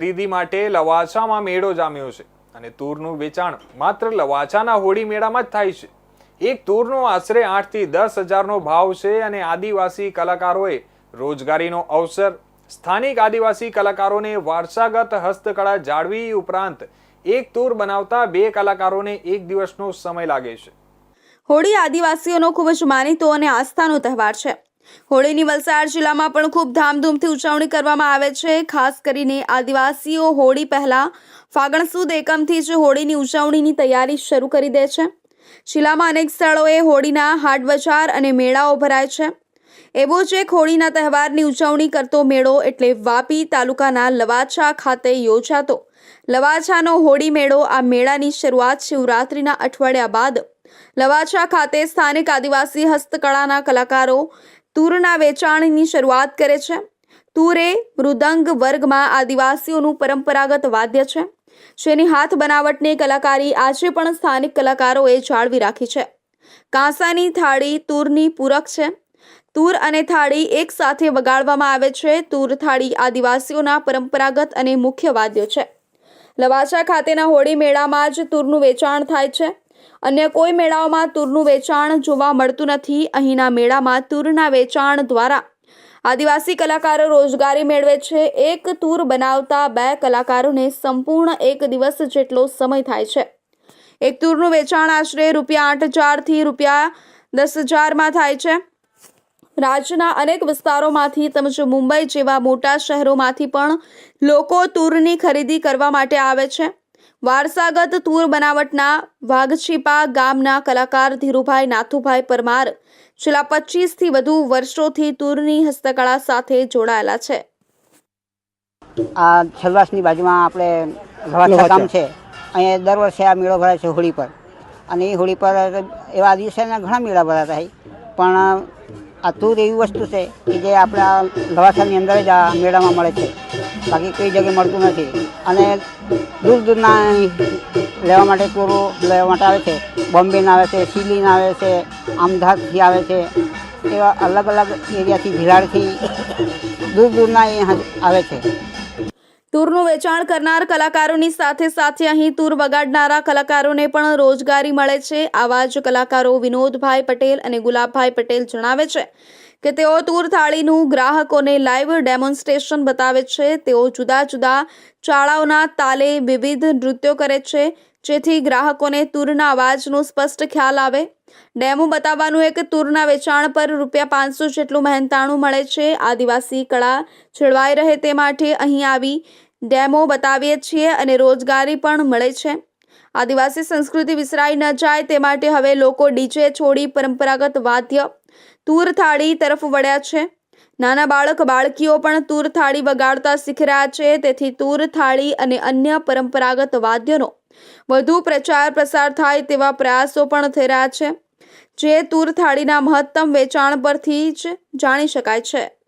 ખરીદી માટે લવાસામાં મેળો જામ્યો છે અને તૂરનું વેચાણ માત્ર લવાસાના હોળી મેળામાં જ થાય છે. એક તૂરનો આશરે આઠથી દસ હજારનો ભાવ છે અને આદિવાસી કલાકારોએ રોજગારીનો અવસર, સ્થાનિક આદિવાસી કલાકારોને વારસાગત હસ્તકળા જાળવી ઉપરાંત એક તૂર બનાવતા બે કલાકારોને એક દિવસનો સમય લાગે છે. હોળી આદિવાસીઓનો ખૂબ જ માનીતો અને આસ્થાનો તહેવાર છે. હોળીની વલસાડ જિલ્લામાં પણ ખૂબ ધામધૂમથી ઉજવણી કરવામાં આવે છે. ખાસ કરીને આદિવાસીઓ હોળી પહેલા ફાગણ સુદ એકમથી જ હોળીની ઉજવણીની તૈયારી શરૂ કરી દે છે. જિલ્લામાં અનેક સ્થળોએ હોળીના હાટ બજાર અને મેળાઓ ભરાય છે. એવો જ એક હોળીના તહેવારની ઉજવણી કરતો મેળો એટલે વાપી તાલુકાના લવાછા ખાતે યોજાતો. લવાછાનો હોળી મેળો આ મેળાની શરૂઆત શિવરાત્રિના અઠવાડિયા બાદ લવાછા ખાતે સ્થાનિક આદિવાસી હસ્તકળાના કલાકારો તૂરના વેચાણની શરૂઆત કરે છે. તૂરે મૃદંગ વર્ગમાં આદિવાસીઓનું પરંપરાગત વાદ્ય છે. જેની હાથ બનાવટની કલાકારી આજે પણ સ્થાનિક કલાકારોએ જાળવી રાખી છે. કાંસાની થાળી તૂરની પૂરક છે. તૂર અને થાળી એક સાથે વગાડવામાં આવે છે. તૂર થાળી આદિવાસીઓના પરંપરાગત અને મુખ્ય વાદ્ય છે. લવાસા ખાતેના હોળી મેળામાં જ તૂરનું વેચાણ થાય છે. અન્ય કોઈ મેળાઓમાં તૂરનું વેચાણ જોવા મળતું નથી. અહીંના મેળામાં તૂરના વેચાણ દ્વારા આદિવાસી કલાકારો રોજગારી મેળવે છે. એક તૂર બનાવતા બે કલાકારોને સંપૂર્ણ એક દિવસ જેટલો સમય થાય છે. એક તૂરનું વેચાણ આશરે રૂપિયા આઠ હજારથી રૂપિયા દસ હજારમાં થાય છે. રાજ્યના અનેક વિસ્તારોમાંથી તેમજ મુંબઈ જેવા મોટા શહેરોમાંથી પણ લોકો તૂરની ખરીદી કરવા માટે આવે છે. વારસાગત તૂર બનાવટના વાઘછીપા ગામના કલાકાર ધીરુભાઈ નાથુભાઈ પરમાર છેલ્લા પચીસથી વધુ વર્ષોથી તૂરની હસ્તકળા સાથે જોડાયેલા છે. આ છલવાસની બાજુમાં આપણે લવાછા ગામ છે. અહીંયા દર વર્ષે આ મેળો ભરાય છે હોળી પર. અને એ હોળી પર એવા દિવસેના ઘણા મેળા ભરાતા હોય. પણ આ તૂર એવી વસ્તુ છે કે જે આપણા લવાસાની અંદર જ આ મેળામાં મળે છે. બાકી કઈ જગ્યાએ મળતું નથી. અને દૂર દૂરના લેવા માટે ચોરો લેવા માટે આવે છે, બોમ્બેના આવે છે સિલીના આવે છે અમદાવાદથી આવે છે, એવા અલગ અલગ એરિયાથી, ભિલાડથી દૂર દૂરના અહીંયા આવે છે. તૂરનું વેચાણ કરનાર કલાકારોની સાથે સાથે અહીં તૂર વગાડનારા કલાકારોને પણ રોજગારી મળે છે. આવા જ કલાકારો વિનોદભાઈ પટેલ અને ગુલાબભાઈ પટેલ જણાવે છે. કે તેઓ તૂર થાળીનું ગ્રાહકોને લાઈવ ડેમોન્સ્ટ્રેશન બતાવે છે. તેઓ જુદા જુદા ચાળાઓના તાલે વિવિધ નૃત્યો કરે છે, જેથી ગ્રાહકોને તૂરના અવાજનો સ્પષ્ટ ખ્યાલ આવે. ડેમો બતાવવાનું એક તૂરના વેચાણ પર રૂપિયા પાંચસો જેટલું મહેનતાણું મળે છે. આદિવાસી કળા જળવાઈ રહે તે માટે અહીં આવી ડેમો બતાવીએ છીએ અને રોજગારી પણ મળે છે. આદિવાસી સંસ્કૃતિ વિસરાઈ ન જાય તે માટે હવે લોકો ડીજે છોડી પરંપરાગત વાદ્ય તૂર થાળી તરફ વળ્યા છે. નાના બાળક બાળકીઓ પણ તૂર થાળી વગાડતા શીખ રહ્યા છે. તેથી તૂર થાળી અને અન્ય પરંપરાગત વાદ્યનો વધુ પ્રચાર પ્રસાર થાય તેવા પ્રયાસો પણ થઈ રહ્યા છે. જે તૂર થાળીના મહત્તમ વેચાણ પરથી જ જાણી શકાય છે.